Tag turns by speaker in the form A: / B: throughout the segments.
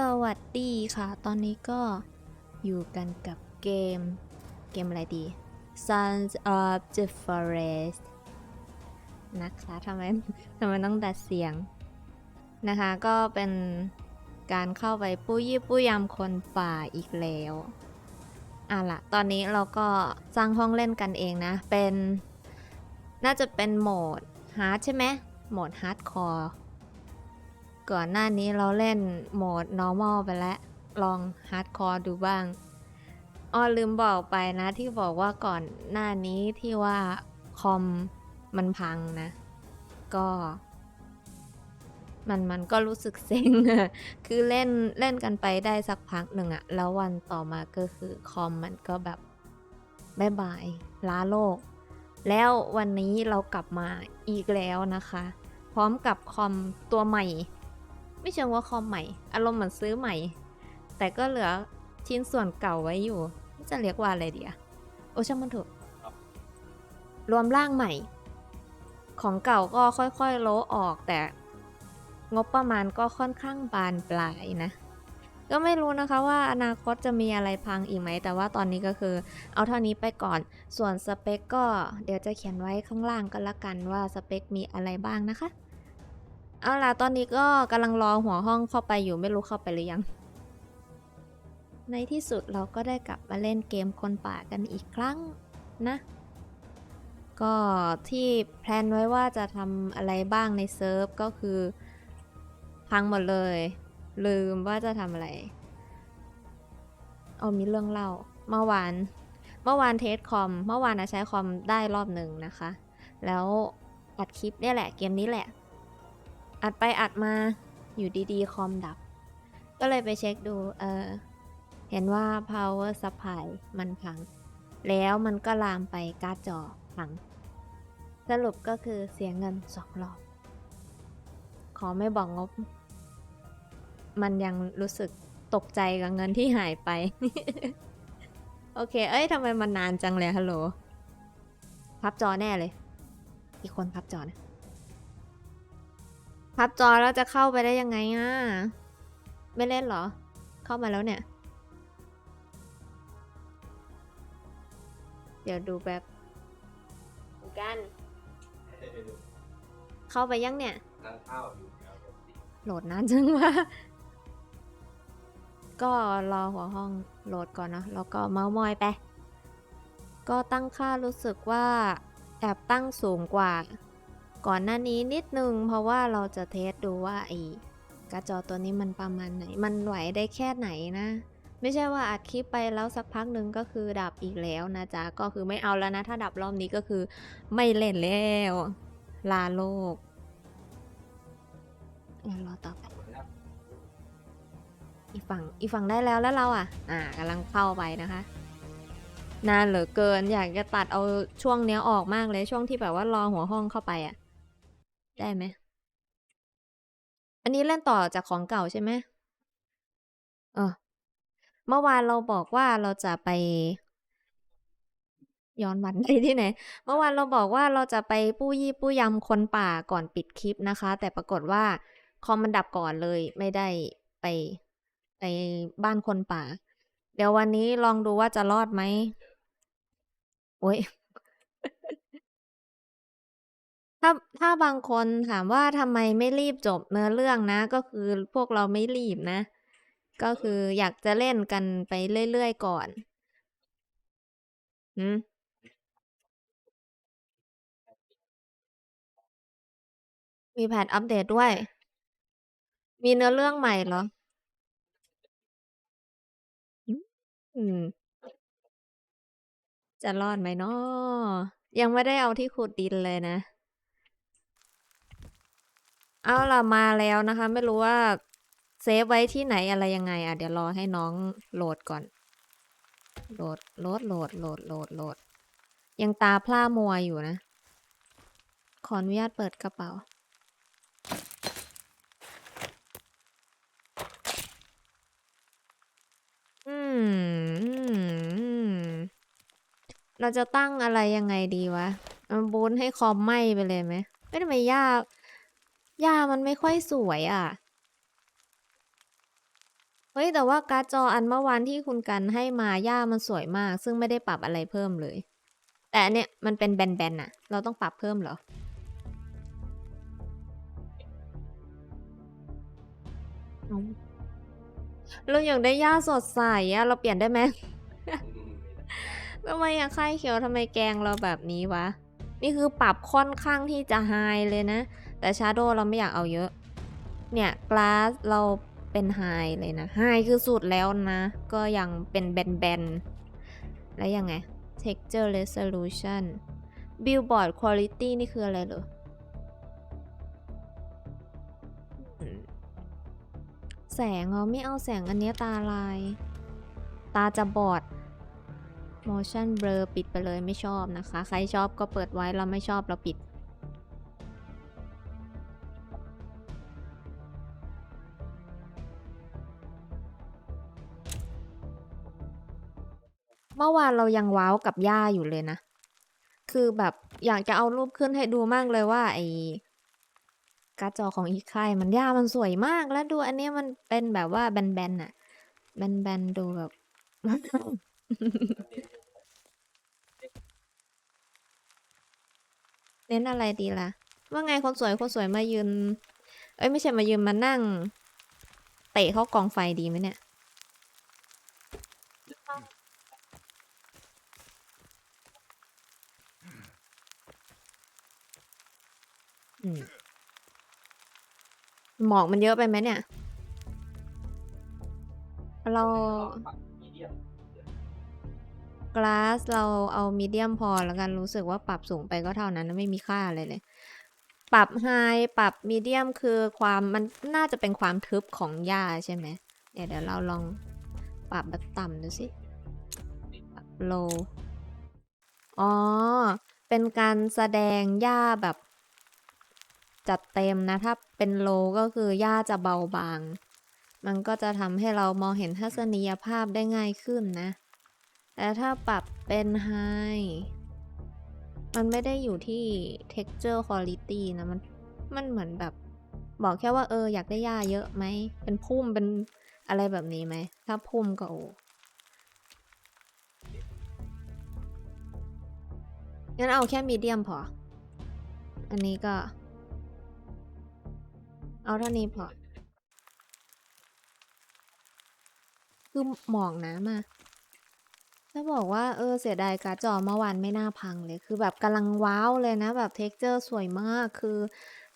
A: สวัสดีค่ะ ตอนนี้ก็อยู่กันกับเกม เกมอะไรดี Sons of the Forest นะคะทำไมทำไมต้องดัดเสียง นะคะก็เป็นการเข้าไปปู้ยี่ปู้ยำคนป่าอีกแล้วอะล่ะตอนนี้เราก็สร้างห้องเล่นกันเองนะ เป็น น่าจะเป็นโหมดฮาร์ดใช่ไหมโหมดฮาร์ดคอร์ ก่อนหน้านี้เราเล่นโหมด normal ไปแล้ว ลอง hardcore ดูบ้างอ้อลืมบอกไปนะที่บอกว่าก่อนหน้านี้ที่ว่าคอมมันพังนะ ก็ มันมันก็รู้สึกเซ็งอะคือเล่นเล่นกันไปได้สักพักหนึ่งอะแล้ววันต่อมาก็คือคอมมันก็แบบบายบายล้าโลก แล้ววันนี้เรากลับมาอีกแล้วนะคะ พร้อมกับคอมตัวใหม่ ไม่เชิงว่าคอมใหม่ อารมณ์เหมือนซื้อใหม่ แต่ก็เหลือชิ้นส่วนเก่าไว้อยู่ จะเรียกว่าอะไรดีอะโอ้ช่างมันเถอะรวมร่างใหม่ ของเก่าก็ค่อยๆโละออกแต่งบประมาณก็ค่อนข้างบานปลายนะ ก็ไม่รู้นะคะว่าอนาคตจะมีอะไรพังอีกไหม แต่ว่าตอนนี้ก็คือ เอาเท่านี้ไปก่อน ส่วนสเปคก็เดี๋ยวจะเขียนไว้ข้างล่างก็แล้วกันว่าสเปคมีอะไรบ้างนะคะ เอาล่ะตอนนี้ก็กำลังรอหัวห้องเข้าไปอยู่ไม่รู้เข้าไปหรือยัง ในที่สุดเราก็ได้กลับมาเล่นเกมคนป่ากันอีกครั้งนะ ก็ที่แพลนไว้ว่าจะทำอะไรบ้างในเซิร์ฟก็คือ พังหมดเลย ลืมว่าจะทำอะไร เอามีเรื่องเล่าเมื่อวานเมื่อวานเทสคอม เมื่อวานนะใช้คอมได้รอบหนึ่งนะคะ แล้วอัดคลิปเนี่ยแหละเกมนี้แหละ อัดไปอัดมาอยู่ดีๆ คอมดับ ก็เลยไปเช็คดู เออ เห็นว่า power supply มันพัง แล้วมันก็ลามไปการ์ดจอพัง สรุปก็คือเสียเงินสองรอบ ขอไม่บอกงบ มันยังรู้สึกตกใจกับเงินที่หายไป โอเค เอ้ยทำไมมันนานจังเลยฮัลโหล พับจอแน่เลย อีกคนพับจอนะ พับจอแล้วจะเข้าไปได้ยังไงอะ ไม่เล่นเหรอ เข้ามาแล้วเนี่ย เดี๋ยวดูแบบกันเข้าไปยังเนี่ย
B: นั่งข้าวอยู่แล้ว
A: โหลดนานจังวะก็รอหัวห้องโหลดก่อนเนอะแล้วก็เมาส์มอยไป ก็ตั้งค่ารู้สึกว่าแอบตั้งสูงกว่า ก่อนหน้านี้นิดนึง เพราะว่าเราจะเทสดูว่าไอ้กระจอตัวนี้มันประมาณไหน มันไหวได้แค่ไหนนะ ไม่ใช่ว่าอัดคลิปไปแล้วสักพักหนึ่งก็คือดับอีกแล้วนะจ๊ะ ก็คือไม่เอาแล้วนะ ถ้าดับรอบนี้ก็คือไม่เล่นแล้ว ลาโลกรอต่อไปอีฝั่งอีฝั่งได้แล้วแล้วเราอะ อ่ากำลังเข้าไปนะคะนานเหลือเกินอยากจะตัดเอาช่วงเนี้ยออกมากเลยช่วงที่แบบว่ารอหัวห้องเข้าไปอะ ได้ไหม อันนี้เล่นต่อจากของเก่าใช่ไหมเออเมื่อวานเราบอกว่าเราจะไป ย้อนวันไปที่ไหน เมื่อวานเราบอกว่าเราจะไปปู้ยี่ปู้ยำคนป่าก่อนปิดคลิปนะคะ แต่ปรากฏว่าคอมมันดับก่อนเลยไม่ได้ไปไปบ้านคนป่า เดี๋ยววันนี้ลองดูว่าจะรอดไหมโอ้ย ถ้าถ้าบางคนถามว่าทำไมไม่รีบจบเนื้อเรื่องนะ ก็คือพวกเราไม่รีบนะ ก็คืออยากจะเล่นกันไปเรื่อยๆก่อนอืมมีแพทอัปเดตด้วย มีเนื้อเรื่องใหม่เหรอ อืม จะรอดไหมเนาะยังไม่ได้เอาที่ขุดดินเลยนะ เอาล่ะมาแล้วนะคะ ไม่รู้ว่าเซฟไว้ที่ไหนอะไรยังไงอะเดี๋ยวรอให้น้องโหลดก่อน โหลดโหลดโหลดโหลดโหลดโหลด ยังตาพร่ามัวอยู่นะ ขออนุญาตเปิดกระเป๋า อืม เราจะตั้งอะไรยังไงดีวะบูนให้คอมไหม้ไปเลยไหมไม่ทำไมย่า ย่ามันไม่ค่อยสวยอะ เฮ้ย แต่ว่าการ์ดจออันเมื่อวานที่คุณกันให้มาย่ามันสวยมาก ซึ่งไม่ได้ปรับอะไรเพิ่มเลย แต่อันเนี้ยมันเป็นแบนๆน่ะ เราต้องปรับเพิ่มเหรอ เราอยากได้ย่าสดใสอะเราเปลี่ยนได้ไหม ทำไมอะค่ายเขียวทำไมแกงเราแบบนี้วะ นี่คือปรับค่อนข้างที่จะไฮเลยนะ แต่ชาโดเราไม่อยากเอาเยอะ เนี่ยกลาสเราเป็นไฮเลยนะไฮคือสุดแล้วนะ ก็ยังเป็นแบนๆ แล้วยังไง texture resolution billboard quality นี่คืออะไรเหรอ แสงเรอไม่เอาแสงอันนี้ตาลาย ตาจะบอด motion blur ปิดไปเลยไม่ชอบนะคะ ใครชอบก็เปิดไว้เราไม่ชอบเราปิด วานเรายังว้าวกับย่าอยู่เลยนะ คือแบบอยากจะเอารูปขึ้นให้ดูมากเลยว่าไอ้การ์ดจอของอีกค่ายมันย่ามันสวยมากแล้วดูอันเนี้ยมันเป็นแบบว่าแบนๆน่ะแบนๆดูแบบ เน้นอะไรดีล่ะ ว่าไงคนสวยคนสวยมายืน เอ้ยไม่ใช่มายืนมานั่ง เตะเข้ากองไฟดีไหมเนี่ย อืม หมอกมันเยอะไปไหมเนี่ย เรากลาสเราเอามีเดียมพอแล้วกันรู้สึกว่าปรับสูงไปก็เท่านั้นไม่มีค่าอะไรเลย ปรับไฮปรับมีเดียมคือความมันน่าจะเป็นความทึบของหญ้าใช่ไหมเดี๋ยวเดี๋ยวเราลองปรับแบบต่ำดูสิปรับโลอ๋อ เป็นการแสดงหญ้าแบบ จัดเต็มนะ ถ้าเป็นโลก็คือหญ้าจะเบาบาง มันก็จะทำให้เรามองเห็นทัศนียภาพได้ง่ายขึ้นนะ แต่ถ้าปรับเป็นไฮมันไม่ได้อยู่ที่ texture quality นะมันมันเหมือนแบบ บอกแค่ว่าเอออยากได้หญ้าเยอะไหม เป็นพุ่มเป็นอะไรแบบนี้ไหม ถ้าพุ่มก็โอ้งั้นเอาแค่มีเดียมพอ อันนี้ก็ เอาเท่านี้พอ คือหมอกนะมาจะบอกว่าเออเสียดายการ์ดจอเมื่อวานไม่น่าพังเลย คือแบบกำลังว้าวเลยนะแบบเท็กเจอร์สวยมากคือ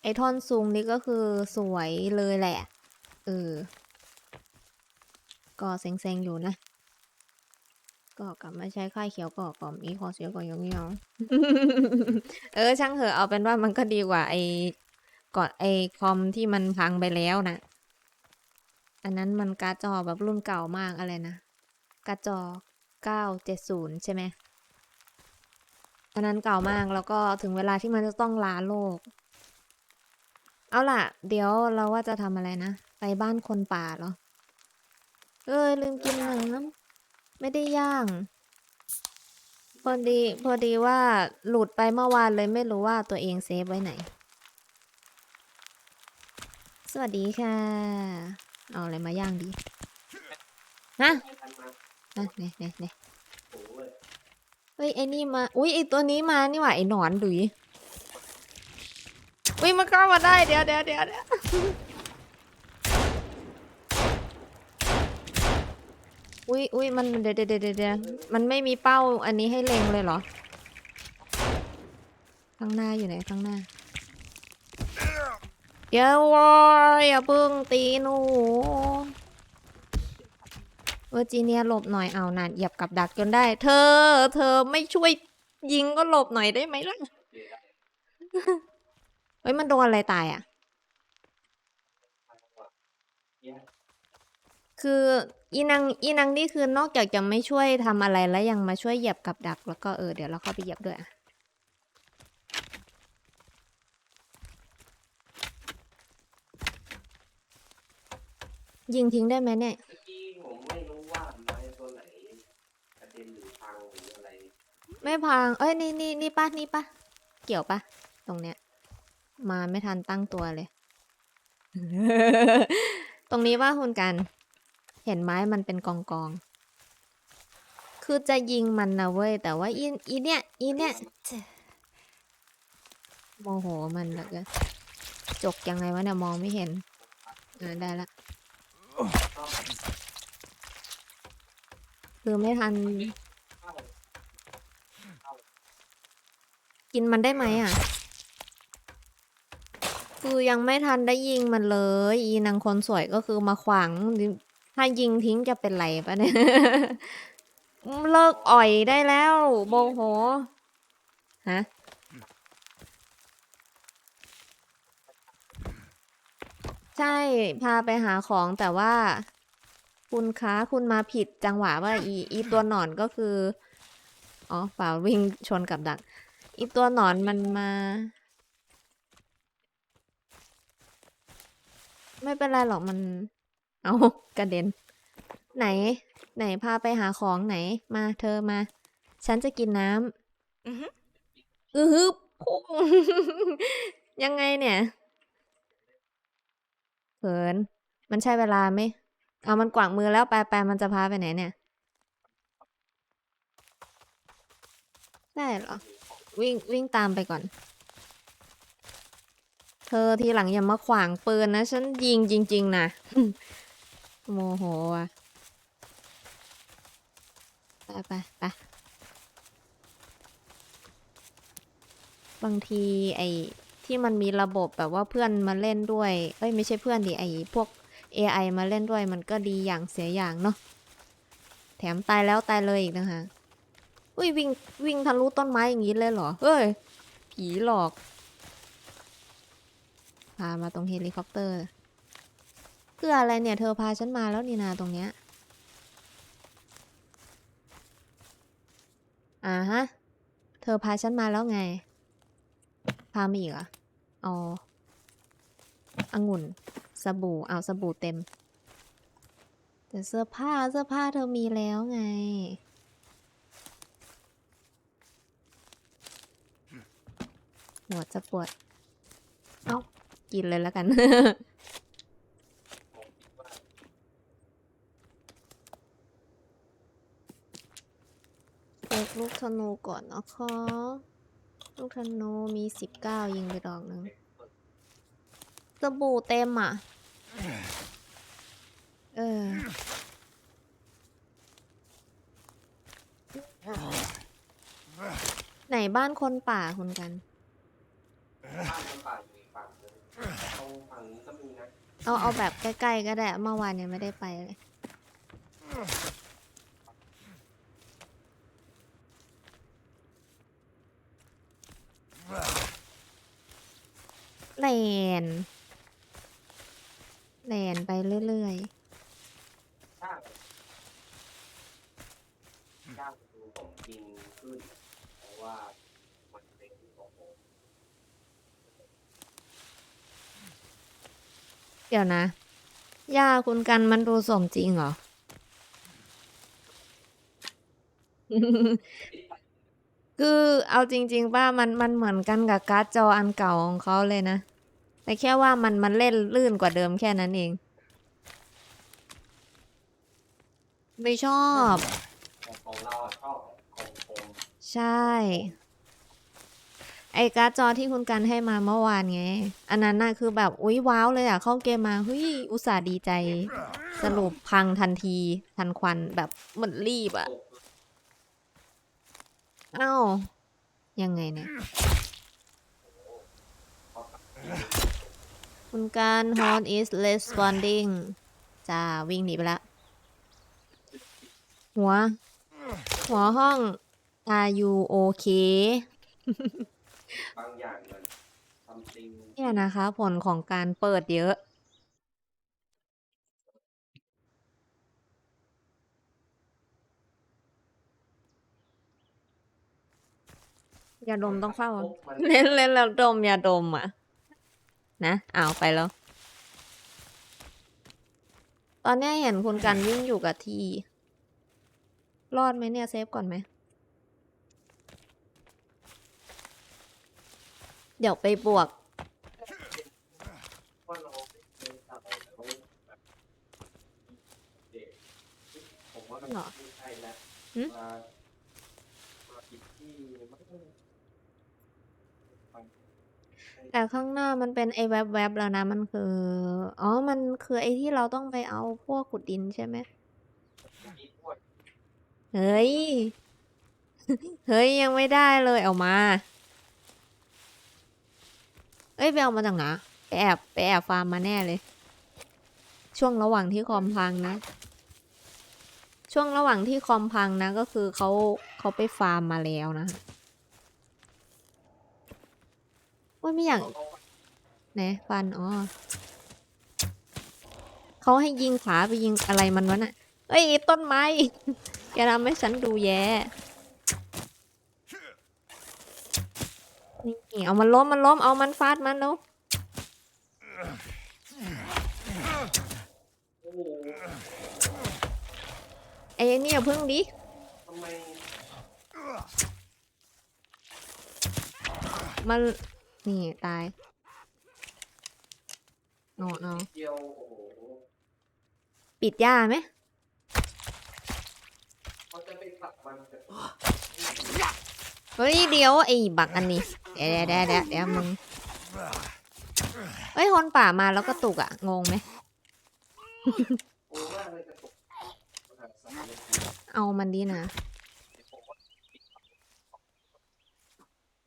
A: ไอท่อนซุงนี่ก็คือสวยเลยแหละ เออ ก็เซ็งๆอยู่นะ ก็กลับมาใช้ค่ายเขียวก็ก็มีขอเสียก็ยองยอง เออ ช่างเหอะเอาเป็นว่ามันก็ดีกว่าไอ ก่อนไอคอมที่มันพังไปแล้วนะ อันนั้นมันการ์ดจอแบบรุ่นเก่ามากอะไรนะการ์ดจอ 970 ใช่ไหมอันนั้นเก่ามากแล้วก็ถึงเวลาที่มันจะต้องลาโลก เอาล่ะ เดี๋ยวเราว่าจะทำอะไรนะ ไปบ้านคนป่าเหรอ เอ้ยลืมกินน้ำไม่ได้ย่าง พอดีพอดีว่าหลุดไปเมื่อวานเลยไม่รู้ว่าตัวเองเซฟไว้ไหน สวัสดีค่ะ เอาอะไรมาย่างดี ฮะนะเนี่ยเนี่ยเนี่ยเฮ้ยไอ้นี่มา อุ้ยไอ้ตัวนี้มานี่หว่าไอ้หนอนดุยอุ้ยมันเข้ามาได้เดี๋ยวเดี๋ยวเดี๋ยวเดี๋ยวอุ้ยอุ้ยมันเดียเดี๋ยวเดี๋ยวเดี๋ยวมันไม่มีเป้าอันนี้ให้เล็งเลยเหรอ ข้างหน้าอยู่ไหนข้างหน้า เดี๋ยววอยอย่าเพิ่งตีหนูเวอร์จิเนียหลบหน่อยเอานานเหยียบกับดักจนได้ เธอ เธอไม่ช่วยยิงก็หลบหน่อยได้ไหมล่ะ เฮ้ยมันโดนอะไรตายอะ คืออีนางอีนางนี่คือนอกจากจะไม่ช่วยทำอะไรแล้วยังมาช่วยเหยียบกับดัก แล้วก็เออเดี๋ยวเราเข้าไปเหยียบด้วยอะ ยิงทิ้งได้ไหมเนี่ย
B: เมื่อกี้ผมไม่รู้ว่าไม้ตัวไหนกระเด็นหรือพังหรืออะไร
A: ไม่พัง เอ้ยนี่นี่นี่ปะนี่ปะเกี่ยวปะตรงเนี้ย มาไม่ทันตั้งตัวเลย ตรงนี้ว่าคุณกัน เห็นไม้มันเป็นกองกองๆคือจะยิงมันนะเว้ย แต่ว่าอีอีเนี่ยอีเนี่ยโมโหมันแล้วก็จกยังไงวะเนี่ยมองไม่เห็นอ่าได้ละ คือไม่ทัน กินมันได้ไหมอะ คือยังไม่ทันได้ยิงมันเลย อีนางคนสวยก็คือมาขวาง ถ้ายิงทิ้งจะเป็นไรปะเนี่ย เลิกอ่อยได้แล้วโมโห ฮะ ใช่พาไปหาของแต่ว่า คุณคะคุณมาผิดจังหวะว่าอีอีตัวหนอนก็คือ อ๋อเปล่าวิ่งชนกับดัก อีตัวหนอนมันมา ไม่เป็นไรหรอกมัน เอากระเด็น ไหน ไหนพาไปหาของไหน มาเธอมา ฉันจะกินน้ำ
C: อือฮึ
A: อือฮึพุ่งยังไงเนี่ย เขิน มันใช่เวลาไหม เอามันกวางมือแล้วไปไปมันจะพาไปไหนเนี่ย ได้เหรอ วิ่งวิ่งตามไปก่อน เธอทีหลังอย่ามาขวางปืนนะ ฉันยิงจริง ๆนะโมโหอะ ไปไปไปบางทีไอ ที่มันมีระบบแบบว่าเพื่อนมาเล่นด้วย เอ้ยไม่ใช่เพื่อนดิไอ้พวก AI มาเล่นด้วยมันก็ดีอย่างเสียอย่างเนาะแถมตายแล้วตายเลยอีกนะคะอุ้ยวิ่งวิ่งทะลุต้นไม้อย่างนี้เลยเหรอ เฮ้ย ผีหลอกพามาตรงเฮลิคอปเตอร์เพื่ออะไรเนี่ย เธอพาฉันมาแล้วนี่นาตรงเนี้ยอ่าฮะ เธอพาฉันมาแล้วไง พามาอีกเหรอ อ๋อองุ่น สบู่ เอาสบู่เต็ม แต่เสื้อผ้าเสื้อผ้าเธอมีแล้วไง หัวจะปวด เอ้า กินเลยแล้วกันเปิดลูกธนูก่อนนะคะ ลูกธนูมีสิบเก้ายิงไปดอกหนึ่งสบู่เต็มอะ เออ ไหนบ้านคนป่าคุณกัน
B: บ้านมันป่าอยู่อีกฝั่งนึงตรงฝั่งนี้ก็มีนะ
A: เอาเอาแบบใกล้ๆก็ได้ เมื่อวานยังไม่ได้ไปเลย แลนแลนไปเรื่อย
B: ถ้าถ้าดูของจริงขึ้นเพราะว่ามันเป็นของผม
A: ๆ เดี๋ยวนะยาคุณกันมันดูสมจริงเหรอ คือเอาจริงๆว่ามันมันเหมือนกันกับการ์ดจออันเก่าของเขาเลยนะ แต่แค่ว่ามันมันเล่นลื่นกว่าเดิมแค่นั้นเอง ไม่ชอบ
B: ของเราอะชอบของผม
A: ใช่ ไอการ์ดจอที่คุณกันให้มาเมื่อวานไง อันนั้นน่ะคือแบบ อุ๊ย ว้าวเลยอะ เข้าเกมมาเฮ้ย อุตส่าห์ดีใจ สรุปพังทันที ทันควันแบบเหมือนรีบอะ เอ้า ยังไงเนี่ย คุณการ Horn is responding จ้าวิ่งหนีไปละ หัว หัวห้อง Are you okay
B: บางอย่างมันทำจริง
A: เนี่ยนะคะ ผลของการเปิดเยอะยาดมต้องเข้าอะเล่นเล่นแล้วดมยาดมอะ นะเอาไปแล้ว ตอนนี้เห็นคุณกันวิ่งอยู่กับที่รอดไหมเนี่ยเซฟก่อนไหม เดี๋ยวไปบวก
B: เราะ
A: หรอ
B: ไม่ใช่ แต่
A: ข้างหน้ามันเป็นไอ้แวบๆแล้วนะ มันคือ อ๋อ มันคือไอ้ที่เราต้องไปเอาพวกขุดดินใช่ไหมเฮ้ย เฮ้ย ยังไม่ได้เลยเอามา เอ้ย ไปเอามาจากไหนไปแอบไปแอบฟาร์มมาแน่เลย ช่วงระหว่างที่คอมพังนะ ช่วงระหว่างที่คอมพังนะ ก็คือเขาเขาไปฟาร์มมาแล้วนะ ว่าไม่อยาก
B: เขา
A: ไหนฟันอ๋อเขาให้ยิงขาไปยิงอะไรมันวะน่ะเอ้ยต้นไม้แกทำให้ฉันดูแย่นี่เอามันล้มมันล้มเอามันฟาดมันแล้ว
B: โอ้โห
A: ไอ้นี่อย่าพึ่งดิ
B: ทำไม
A: มัน นี่ตายเอาเอา
B: เดียวโอ้โห
A: ปิดหญ้าไหม
B: เขาจะไปผลักมันแต่
A: เฮ้ยเดี๋ยวไอ้บักอันนี้เดี๋ยวเดี๋ยวเดี๋ยวเดี๋ยวมึงเฮ้ยคนป่ามาแล้วก็ตุกอะงงไหม
B: โอ้มากเลยกระตุก
A: เอามันดีนะ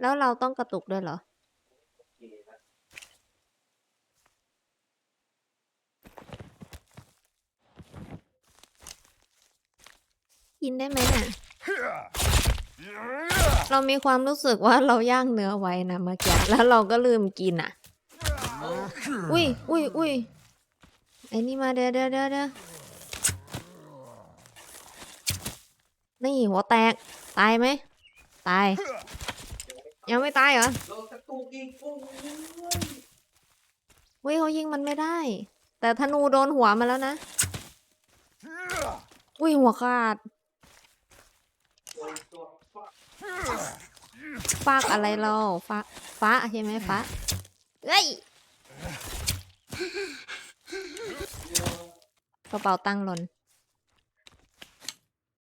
A: แล้วเราต้องกระตุกด้วยเหรอ
B: โอเคนะ
A: กินได้ไหมน่ะ เรามีความรู้สึกว่าเราย่างเนื้อไว้นะเมื่อกี้แล้วเราก็ลืมกินอะ อุ้ยอุ้ยอุ้ยไอ้นี่มาเดี๋ยวเดี๋ยวเดี๋ยวเดี๋ยวนี่หัวแตก ตายไหม ตาย ยังไม่ตายเหรอ
B: โดนกระตุกอีกโอ้ย
A: เว้ยเขายิงมันไม่ได้ แต่ธนูโดนหัวมาแล้วนะ อุ้ยหัวขาด
B: โดนตัวฟาด
A: ฟากอะไรเราฟ้าฟ้าใช่ไหมฟ้าเอ้ย
B: เดียว
A: กระเป๋าตังค์หล่น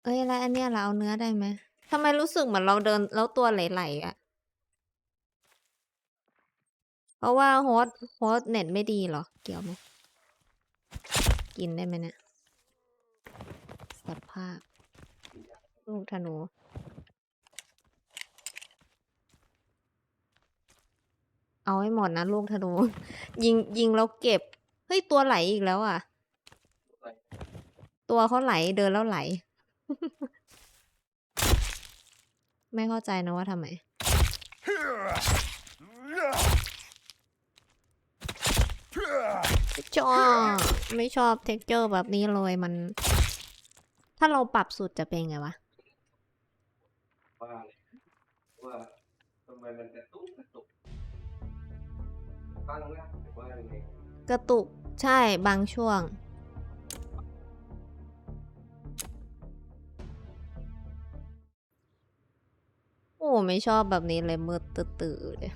A: เอ้ยแล้วอันเนี้ยเราเอาเนื้อได้ไหมทำไมรู้สึกเหมือนเราเดินแล้วตัวไหลๆอะ เพราะว่าโฮสต์โฮสต์เน็ตไม่ดีเหรอ เกี่ยวไหม กินได้ไหมเนี่ยสภาพ ลูกธนู เอาให้หมดนะลูกธนู ยิงยิงแล้วเก็บ เฮ้ย ตัวไหลอีกแล้วอะ ตัวเขาไหลเดินแล้วไหล ไม่เข้าใจนะว่าทำไมชอบไม่ชอบเท็กเจอร์แบบนี้เลยมัน ถ้าเราปรับสุดจะเป็นไงวะ
B: ว่าเลยว่าทำไมมันกระตุกกระตุกตั้งน
A: กระตุกใช่บางช่วง โอ้ไม่ชอบแบบนี้เลยมืดตื่อเลย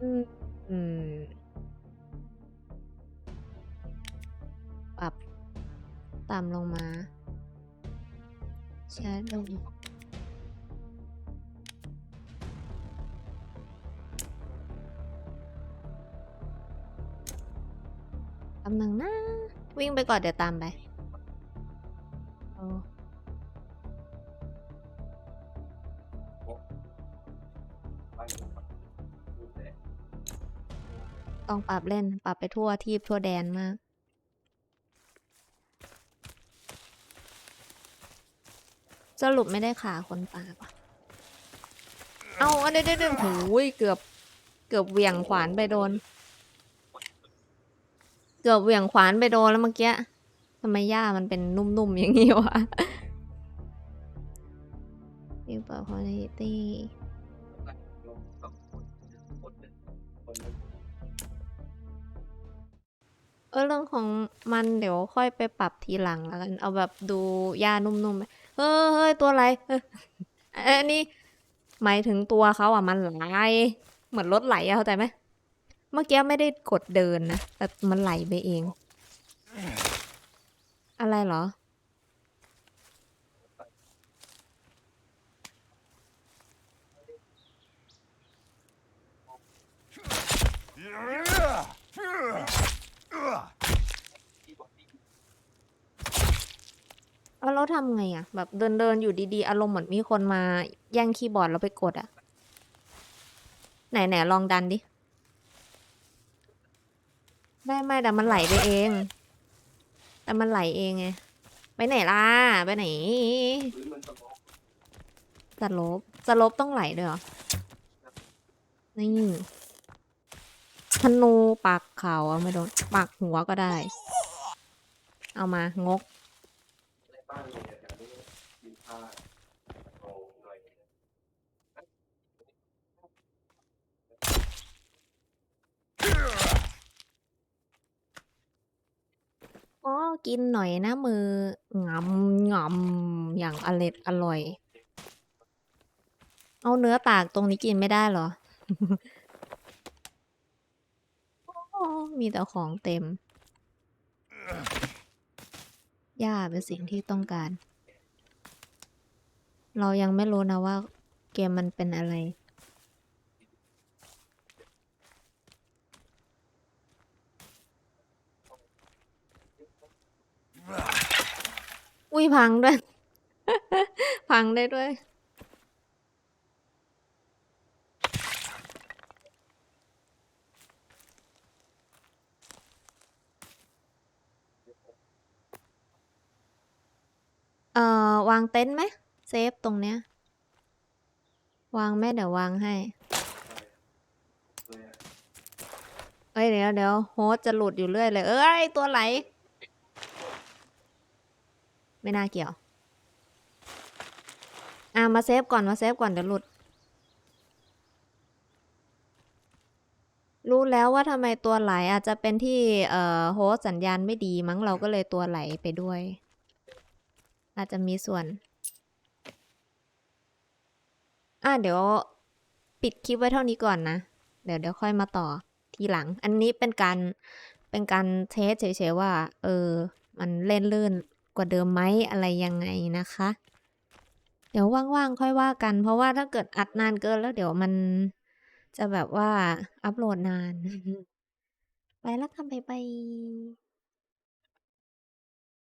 A: อืมอืมปรับต่ำลงมาใช้ลงกำลังนะ วิ่งไปก่อนเดี๋ยวตามไปโอ้
B: ไปดูแต่
A: ต้องปรับเล่น ปรับไปทั่วทีบทั่วแดนมาก สรุปไม่ได้ขาคนป่าปะเอาอันเดี๋ยวเดี๋ยวเดี๋ยวโอ้ยเกือบ เกือบเหวี่ยงขวานไปโดน เกือบเหวี่ยงขวานไปโดนแล้วเมื่อกี้ทำไมหญ้ามันเป็นนุ่มๆอย่างนี้วะยูเปอร์พอลิตี้
B: ลงสองคนคนหนึ่งคนหนึ่ง
A: เออเรื่องของมันเดี๋ยวค่อยไปปรับทีหลังแล้วกัน เอาแบบดูหญ้านุ่มๆไปเฮ้ยเฮ้ยตัวอะไรเอออันนี้หมายถึงตัวเขาอะมันไหลเหมือนรถไหลอะเข้าใจไหม เมื่อกี้ไม่ได้กดเดินนะ แต่มันไหลไปเอง อะไรเหรอ
B: เอกที่
A: เอาแล้วทำไงอะแบบเดินเดินอยู่ดีๆ อารมณ์เหมือนมีคนมาแย่งคีย์บอร์ดเราไปกดอะไหนไหนลองดันดิ ได้ไม่แต่มันไหลไปเอง แต่มันไหลเองไง ไปไหนล่ะ ไปไหนจะลบจะลบต้องไหลด้วยเหรอ นี่ธนูปากเขาไม่โดนปากหัวก็ได้ เอามางก
B: ในบ้านเนี่ยแถวนี้มีผ้าเอาหน่อย
A: อ๋อ กินหน่อยนะมืองำงำอย่างอร็ดอร่อย เอาเนื้อตากตรงนี้กินไม่ได้เหรอ มีแต่ของเต็มหญ้าเป็นสิ่งที่ต้องการ เรายังไม่รู้นะว่าเกมมันเป็นอะไร อุ้ยพังด้วย พังได้ด้วย เอ่อ วางเต็นท์ไหมเซฟตรงเนี้ย วางแม่เดี๋ยววางให้
B: เอ้
A: ยเดี๋ยวเดี๋ยวโฮสจะหลุดอยู่เรื่อยเลย เอ้ย ตัวไหล ไม่น่าเกี่ยว อะมาเซฟก่อนมาเซฟก่อนเดี๋ยวหลุด รู้แล้วว่าทำไมตัวไหลอาจจะเป็นที่เอ่อโฮสสัญญาณไม่ดีมั้งเราก็เลยตัวไหลไปด้วย อาจจะมีส่วน อะเดี๋ยวปิดคลิปไว้เท่านี้ก่อนนะ เดี๋ยวเดี๋ยวค่อยมาต่อทีหลัง อันนี้เป็นการเป็นการเทสเฉยๆว่า เออ มันเล่นลื่น กว่าเดิมไหมอะไรยังไงนะคะ เดี๋ยวว่างๆค่อยว่ากัน เพราะว่าถ้าเกิดอัดนานเกินแล้วเดี๋ยวมันจะแบบว่าอัปโหลดนาน ไปแล้วค่ะบ๊ายบาย